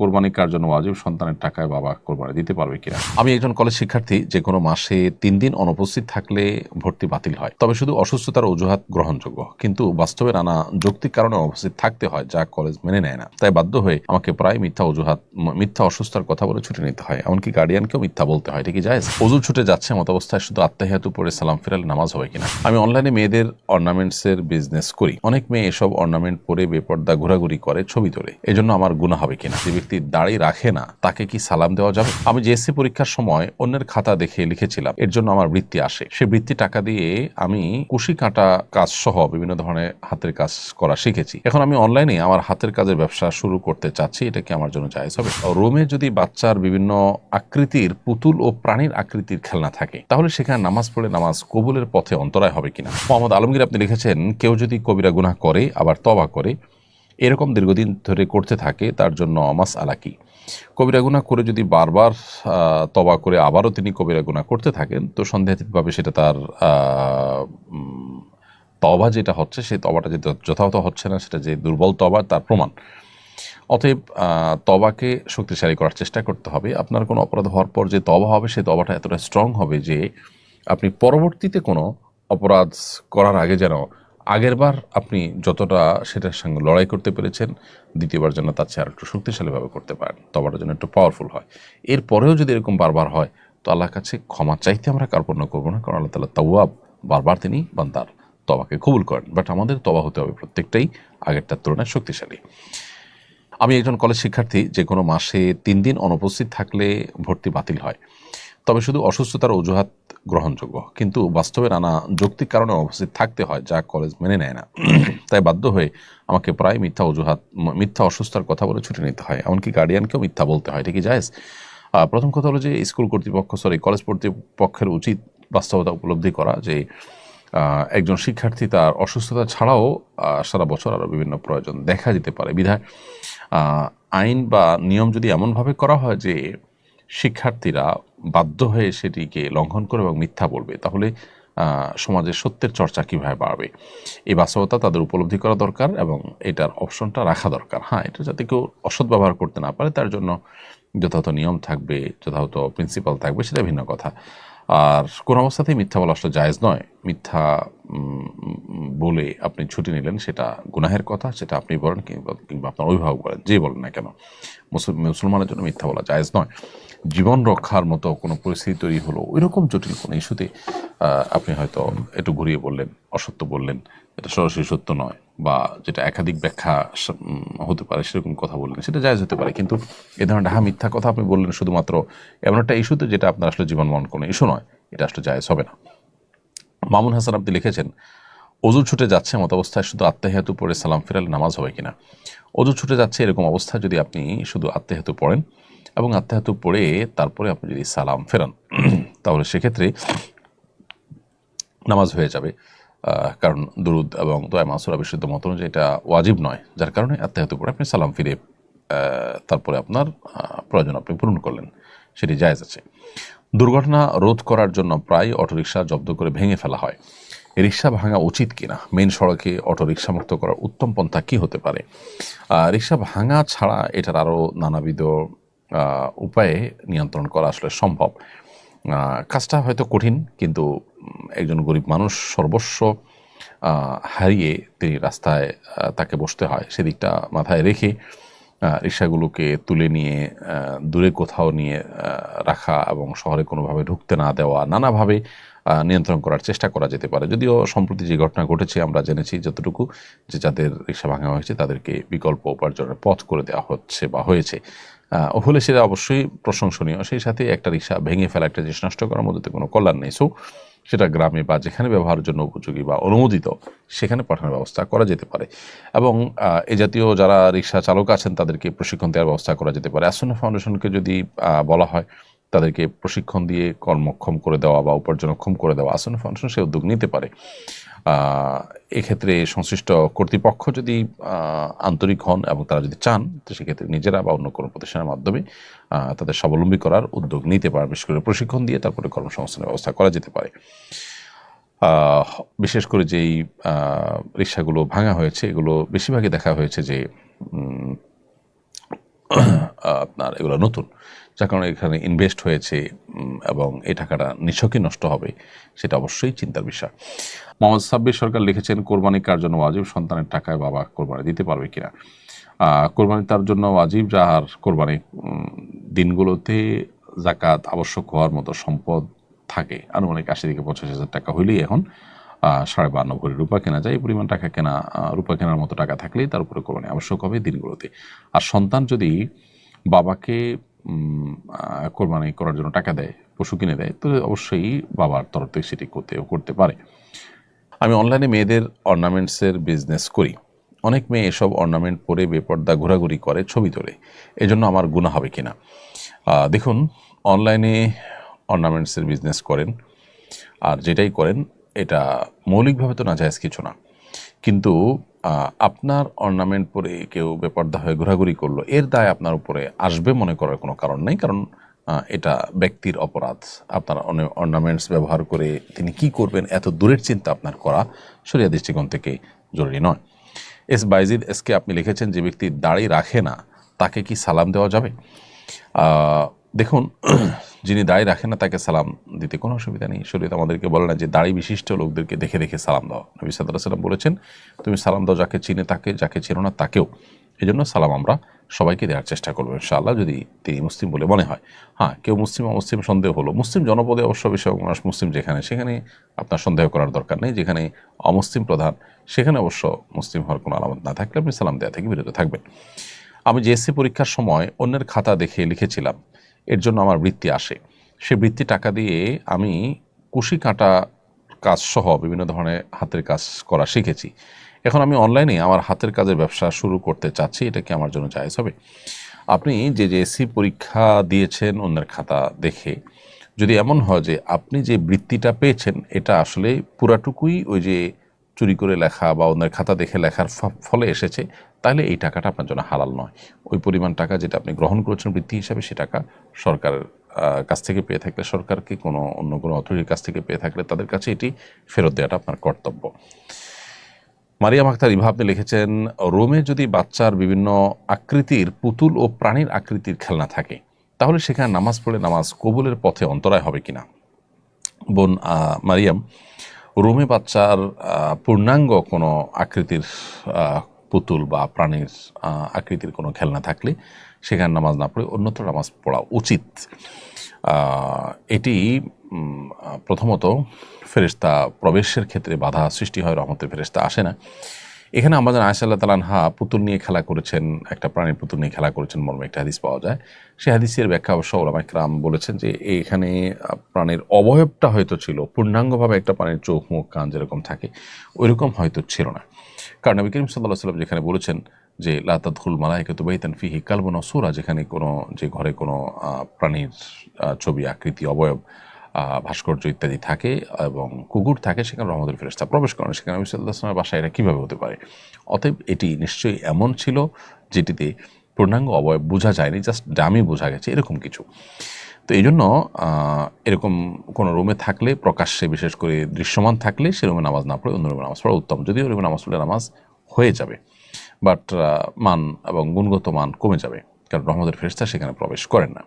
কোরবানি কার জন্য ওয়াজিব সন্তানের টাকায় বাবা কোরবানি দিতে পারবে কিনা? আমি একজন কলেজ শিক্ষার্থী, যে কোনো মাসে তিন দিন অনুপস্থিত থাকলে ভর্তি বাতিল হয়। তবে শুধু অসুস্থতার অজুহাত গ্রহণযোগ্য। কিন্তু বাস্তবে নানা যৌক্তিক কারণে উপস্থিত থাকতে হয়, যা কলেজ মেনে নেয় না। তাই বাধ্য হয়ে আমাকে প্রায় মিথ্যা অজুহাত, মিথ্যা অসুস্থতার কথা বলে ছুটি নিতে হয়। এমনকি গার্ডিয়ানকেও মিথ্যা বলতে হয়। কি যায় অজু ছুটে যাচ্ছে মত অবস্থায় শুধু আত্মাহিয়াতু পড়ে সালাম ফিরালে নামাজ হবে কিনা? আমি অনলাইনে মেয়েদের অর্নামেন্টস এর বিজনেস করি। অনেক মেয়ে এসব অর্নামেন্ট পরে বেপর্দা ঘোরাঘুরি করে ছবি তোলে। এজন্য আমার গুণা হবে কিনা? দাড়ি রাখে না, তাকে কি সালাম দেওয়া যাবে? আমি জেএসসি পরীক্ষার সময় অন্যের খাতা দেখে লিখেছিলাম। এর জন্য আমার বৃত্তি আসে। সে বৃত্তি টাকা দিয়ে আমি কুশি কাটা কাজ সহ বিভিন্ন ধরনের হাতের কাজ করা শিখেছি। এখন আমি অনলাইনে আমার হাতের কাজের ব্যবসা শুরু করতে চাচ্ছি। এটা কি আমার জন্য জায়েজ হবে? রোমে যদি বাচ্চার বিভিন্ন আকৃতির পুতুল ও প্রাণীর আকৃতির খেলনা থাকে, তাহলে সেখানে নামাজ পড়ে নামাজ কবুলের পথে অন্তরায় হবে কিনা? মোহাম্মদ আলমগীর আপনি লিখেছেন, কেউ যদি কবিরা গুনাহ করে, আবার তবা করে এরকম দীর্ঘদিন ধরে করতে থাকে, তার জন্য অমাস আলাকি কবিরা গুনাহ করে যদি বারবার তবা করে আবারও তিনি কবিরা গুনাহ করতে থাকেন, তো সন্দেহাতীতভাবে সেটা তার তবা যেটা হচ্ছে, সেই তবাটা যে যথাযথ হচ্ছে না, সেটা যে দুর্বল তবা তার প্রমাণ। অতএব তবাকে শক্তিশালী করার চেষ্টা করতে হবে। আপনার কোনো অপরাধ হওয়ার পর যে তবা হবে, সেই তবাটা এতটা স্ট্রং হবে যে, আপনি পরবর্তীতে কোনো অপরাধ করার আগে যেন আগেরবার আপনি যতটা সেটার সঙ্গে লড়াই করতে পেরেছেন, দ্বিতীয়বার যেন তার চেয়ে আর একটু শক্তিশালীভাবে করতে পারেন তবার যেন একটু পাওয়ারফুল হয়। এরপরেও যদি এরকম বারবার হয়, তো আল্লাহর কাছে ক্ষমা চাইতে আমরা কার্পণ্য করব না, কারণ আল্লাহ তালা তাওয়াব বারবার তিনি বান্দার তবাকে কবুল করেন। বাট আমাদের তবা হতে হবে প্রত্যেকটাই আগেরটার তুলনায় শক্তিশালী। আমি একজন কলেজ শিক্ষার্থী, যে কোনো মাসে তিন দিন অনুপস্থিত থাকলে ভর্তি বাতিল হয়। তবে শুধু অসুস্থতার অজুহাত গ্রহণযোগ্য। কিন্তু বাস্তবে নানা যৌক্তিক কারণে উপস্থিত থাকতে হয়, যা কলেজ মেনে নেয় না। তাই বাধ্য হয়ে আমাকে প্রায় মিথ্যা অজুহাত, মিথ্যা অসুস্থতার কথা বলে ছুটি নিতে হয়। এমনকি গার্ডিয়ানকেও মিথ্যা বলতে হয় এটা কি জায়েজ প্রথম কথা হলো যে স্কুল কর্তৃপক্ষ সরি কলেজ কর্তৃপক্ষের উচিত বাস্তবতা উপলব্ধি করা যে একজন শিক্ষার্থী তার অসুস্থতা ছাড়াও সারা বছর আরও বিভিন্ন প্রয়োজন দেখা যেতে পারে। বিধায় আইন বা নিয়ম যদি এমনভাবে করা হয় যে, শিক্ষার্থীরা বাধ্য হয়ে সেটিকে লঙ্ঘন করে এবং মিথ্যা বলবে, তাহলে সমাজের সমাজে সত্যের চর্চা কীভাবে বাড়বে? এই বাস্তবতা তাদের উপলব্ধি করা দরকার এবং এটার অপশনটা রাখা দরকার। হ্যাঁ এটা যাতে কেউ অসৎ ব্যবহার করতে না পারে, তার জন্য যথাযথ নিয়ম থাকবে, যথাযথ প্রিন্সিপাল থাকবে, সেটা ভিন্ন কথা। আর কোন অবস্থাতেই মিথ্যা বলা আসলে জায়েজ নয়। মিথ্যা বলে আপনি ছুটি নিলেন সেটা গুনাহের কথা, সেটা আপনি বলেন কিংবা আপনার অভিভাবক বলেন, যে বলেন না কেন। মুসল- মুসলমানের জন্য মিথ্যা বলা জায়েজ নয়। জীবন রক্ষার মতো কোনো পরিস্থিতি তৈরি হলো ওই রকম জটিল কোনো ইস্যুতে আপনি হয়তো একটু ঘুরিয়ে বললেন, অসত্য বললেন, এটা সরাসরি সত্য নয়। বা যেটা একাধিক ব্যাখ্যা হতে পারে, সেরকম কথা বললেন, সেটা জায়জ হতে পারে। কিন্তু এ ধরনের ডাহা মিথ্যা কথা আপনি বললেন শুধুমাত্র এমন একটা ইস্যুতে যেটা আপনার আসলে জীবন মন কোনো ইস্যু নয়, এটা আসলে জায়েজ হবে না। মামুন হাসান আপনি লিখেছেন অজু ছুটে যাচ্ছে মত অবস্থায় শুধু আত্মাহিয়াতু পড়ে সালাম ফেরালে নামাজ হবে কিনা? অজু ছুটে যাচ্ছে এরকম অবস্থায় যদি আপনি শুধু আত্মাহিয়াতু পড়েন এবং আত্মাহিয়াতু পড়ে তারপরে আপনি যদি সালাম ফেরান, তাহলে সেক্ষেত্রে নামাজ হয়ে যাবে। কারণ দুরুদ এবং দোয়া মাসুরা বিশুদ্ধ মত অনুযায়ী এটা ওয়াজিব নয়। যার কারণে আত্মাহিয়াতু করে আপনি সালাম ফিরে তারপরে আপনার প্রয়োজন আপনি পূরণ করলেন। সেটি জায়জ আছে। দুর্ঘটনা রোধ করার জন্য প্রায় অটোরিকশা জব্দ করে ভেঙে ফেলা হয়। রিক্সা ভাঙা উচিত কিনা? মেন সড়কে অটো রিক্সা মুক্ত করার উত্তম পন্থা কি হতে পারে? রিক্সা ভাঙা ছাড়া এটার আরও নানাবিধ উপায়ে নিয়ন্ত্রণ করা আসলে সম্ভব। কাজটা হয়তো কঠিন, কিন্তু একজন গরিব মানুষ সর্বস্ব হারিয়ে তিনি রাস্তায় তাকে বসতে হয়। সেদিকটা মাথায় রেখে রিক্সাগুলোকে তুলে নিয়ে দূরে কোথাও নিয়ে রাখা এবং শহরে কোনোভাবে ঢুকতে না দেওয়া, নানাভাবে নিয়ন্ত্রণ করার চেষ্টা করা যেতে পারে। যদিও সম্প্রতি যে ঘটনা ঘটেছে, আমরা জেনেছি যতটুকু যে যাদের রিক্সা ভাঙা হয়েছে, তাদেরকে বিকল্প উপার্জনের পথ করে দেওয়া হচ্ছে বা হয়েছে। হলে সেটা অবশ্যই প্রশংসনীয়। সেই সাথে একটা রিক্সা ভেঙে ফেলা, একটা জিনিস নষ্ট করার মধ্যে তো কোনো কল্যাণ নেই। সো সেটা গ্রামে বা যেখানে ব্যবহারের জন্য উপযোগী বা অনুমোদিত, সেখানে পাঠানোর ব্যবস্থা করা যেতে পারে। এবং এ জাতীয় যারা রিক্সা চালক আছেন, তাদেরকে প্রশিক্ষণ দেওয়ার ব্যবস্থা করা যেতে পারে। আসন্ন ফাউন্ডেশনকে যদি বলা হয় তাদেরকে প্রশিক্ষণ দিয়ে কর্মক্ষম করে দেওয়া বা উপার্জনক্ষম করে দেওয়া আসন্ন ফাংশন সে উদ্যোগ নিতে পারে। এক্ষেত্রে সংশ্লিষ্ট কর্তৃপক্ষ যদি আন্তরিক হন এবং তারা যদি চান, তো সেক্ষেত্রে নিজেরা বা অন্য কোনো প্রতিষ্ঠানের মাধ্যমে তাদের স্বাবলম্বী করার উদ্যোগ নিতে পারে। বিশেষ করে প্রশিক্ষণ দিয়ে তারপরে কর্মসংস্থানের ব্যবস্থা করা যেতে পারে। বিশেষ করে যেই রিক্সাগুলো ভাঙা হয়েছে, এগুলো বেশিরভাগই দেখা হয়েছে যে আপনার এগুলো নতুন। যার কারণে এখানে ইনভেস্ট হয়েছে এবং এই টাকাটা নিছকই নষ্ট হবে, সেটা অবশ্যই চিন্তার বিষয়। মোহাম্মদ সাব্বির সরকার লিখেছেন কোরবানি কার জন্য ওয়াজিব? সন্তানের টাকায় বাবা কোরবানি দিতে পারবে কিনা? কোরবানি তার জন্য ওয়াজিব, যাহার কোরবানি দিনগুলোতে জাকাত আবশ্যক হওয়ার মতো সম্পদ থাকে। আনুমানিক আশি থেকে পঞ্চাশ হাজার টাকা হইলেই এখন সাড়ে বান্ন ভরি রূপা কেনা যায়। এই পরিমাণ টাকা কেনা রূপা কেনার মতো টাকা থাকলেই তার উপরে কোরবানি আবশ্যক হবে দিনগুলোতে। আর সন্তান যদি বাবাকে কোরবানি করার জন্য টাকা দেয়, পশু কিনে দেয়, তো অবশ্যই বাবার তরফ থেকে সেটি করতে করতে পারে। আমি অনলাইনে মেয়েদের অর্নামেন্টসের বিজনেস করি। অনেক মেয়ে এসব অর্নামেন্ট পরে বেপর্দা ঘোরাঘুরি করে, ছবি তোলে। এজন্য আমার গুণা হবে কিনা? দেখুন অনলাইনে অর্নামেন্টসের বিজনেস করেন, আর যেটাই করেন, এটা মৌলিকভাবে তো না যায় কিছু না। কিন্তু আপনার অর্নামেন্ট পরে কেউ বেপর্দা হয়ে ঘোরাঘুরি করল, এর দায় আপনার উপরে আসবে মনে করার কোনো কারণ নেই, কারণ এটা ব্যক্তির অপরাধ। আপনার অর্নামেন্টস ব্যবহার করে তিনি কি করবেন, এত দূরের চিন্তা আপনার করা সরিয়া দৃষ্টিকোণ থেকে জরুরি নয়। এস বাইজিদ, এসকে আপনি লিখেছেন, যে ব্যক্তি দাড়ি রাখে না, তাকে কি সালাম দেওয়া যাবে? দেখুন যিনি দাড়ি রাখেন না, তাকে সালাম দিতে কোনো অসুবিধা নেই। শরীয়ত আমাদেরকে বলে না যে দাড়ি বিশিষ্ট লোকদেরকে দেখে দেখে সালাম দাও। নবী সাল্লাহ সাল্লাম বলেছেন, তুমি সালাম দাও যাকে চিনে তাকে, যাকে চেনো না তাকেও। এই জন্য সালাম আমরা সবাইকে দেওয়ার চেষ্টা করব ইনশাআল্লাহ, যদি তিনি মুসলিম বলে মনে হয়। হ্যাঁ কেউ মুসলিম, অমুসলিম সন্দেহ হলো। মুসলিম জনপদে অবশ্য বিষয় মানুষ মুসলিম যেখানে, সেখানে আপনার সন্দেহ করার দরকার নেই। যেখানে অমুসলিম প্রধান, সেখানে অবশ্য মুসলিম হওয়ার কোনো আলামত না থাকলে আপনি সালাম দেওয়া থেকে বিরত থাকবেন। আমি জিএসসি পরীক্ষার সময় অন্যের খাতা দেখে লিখেছিলাম। এর জন্য আমার বৃত্তি আসে। সে বৃত্তি টাকা দিয়ে আমি কুশি কাটা কাজ সহ বিভিন্ন ধরনের হাতের কাজ করা শিখেছি। এখন আমি অনলাইনে আমার হাতের কাজের ব্যবসা শুরু করতে চাচ্ছি, এটা কি আমার জন্য জায়েজ হবে? আপনি যে জেএসসি পরীক্ষা দিয়েছেন অন্যের খাতা দেখে, যদি এমন হয় যে আপনি যে বৃত্তিটা পেয়েছেন, এটা আসলে পুরাটুকুই ওই যে চুরি করে লেখা বা অন্যের খাতা দেখে লেখার ফলে এসেছে, তাহলে এই টাকাটা আপনার জন্য হালাল নয়। ওই পরিমাণ টাকা যেটা আপনি গ্রহণ করেছেন বৃত্তি হিসাবে, সে টাকা সরকারের কাছ থেকে পেয়ে থাকলে, সরকারকে, কোনো অন্য কোনো অথরিটির কাছ থেকে পেয়ে থাকলে তাদের কাছে এটি ফেরত দেওয়াটা আপনার কর্তব্য। মারিয়াম আখতার ইভা লিখেছেন, রোমে যদি বাচ্চার বিভিন্ন আকৃতির পুতুল ও প্রাণীর আকৃতির খেলনা থাকে, তাহলে সেখানে নামাজ পড়ে নামাজ কবুলের পথে অন্তরায় হবে কিনা? বোন মারিয়াম রোমে বাচ্চার পূর্ণাঙ্গ কোনো আকৃতির পুতুল বা প্রাণীর আকৃতির কোনো খেলনা থাকলে সেখানে নামাজ না পড়ে অন্যত্র নামাজ পড়া উচিত। এটি প্রথমত ফেরিস্তা প্রবেশের ক্ষেত্রে বাধা সৃষ্টি হয়, রহমতের ফেরিস্তা আসে না। এখানে আমাদের আয়সাল্লাহ তালানহা পুতুল নিয়ে খেলা করেছেন, একটা প্রাণীর পুতুল নিয়ে খেলা করেছেন মর্মে একটা হাদিস পাওয়া যায়। সেই হাদিসের ব্যাখ্যা অবশ্য ওলামা ইকরাম বলেছেন যে এখানে প্রাণীর অবয়বটা হয়তো ছিল, পূর্ণাঙ্গভাবে একটা প্রাণীর চোখ, মুখ, কান যেরকম থাকে, ওইরকম হয়তো ছিল না। কারণ নবী করিম সাল্লাহ সাল্লাম যেখানে বলেছেন যে লাতাদুল মালাইকে তো বাইতান ফিহি কালবন সুরা যেখানে কোনো, যে ঘরে কোনো প্রাণীর ছবি, আকৃতি, অবয়ব ভাস্কর্য ইত্যাদি থাকে এবং কুকুর থাকে, সেখানে রহমতুল ফেরেস্তা প্রবেশ করেন। সেখানে নবী আসলামের বাসায় এটা কীভাবে হতে পারে? অতএব এটি নিশ্চয়ই এমন ছিল যেটিতে পূর্ণাঙ্গ অবয়ব বোঝা যায়নি, জাস্ট ডামি বোঝা গেছে, এরকম কিছু। তো এই জন্য এরকম কোনো রুমে থাকলে, প্রকাশ্যে বিশেষ করে দৃশ্যমান থাকলে, সে রুমে নামাজ না পড়ে অন্য রুমে নামাজ পড়া উত্তম। যদিও রুমে নামাজ পড়লে নামাজ হয়ে যাবে, বাট মান এবং গুণগত মান কমে যাবে, কারণ রহমতের ফেরেস্তা সেখানে প্রবেশ করেন না।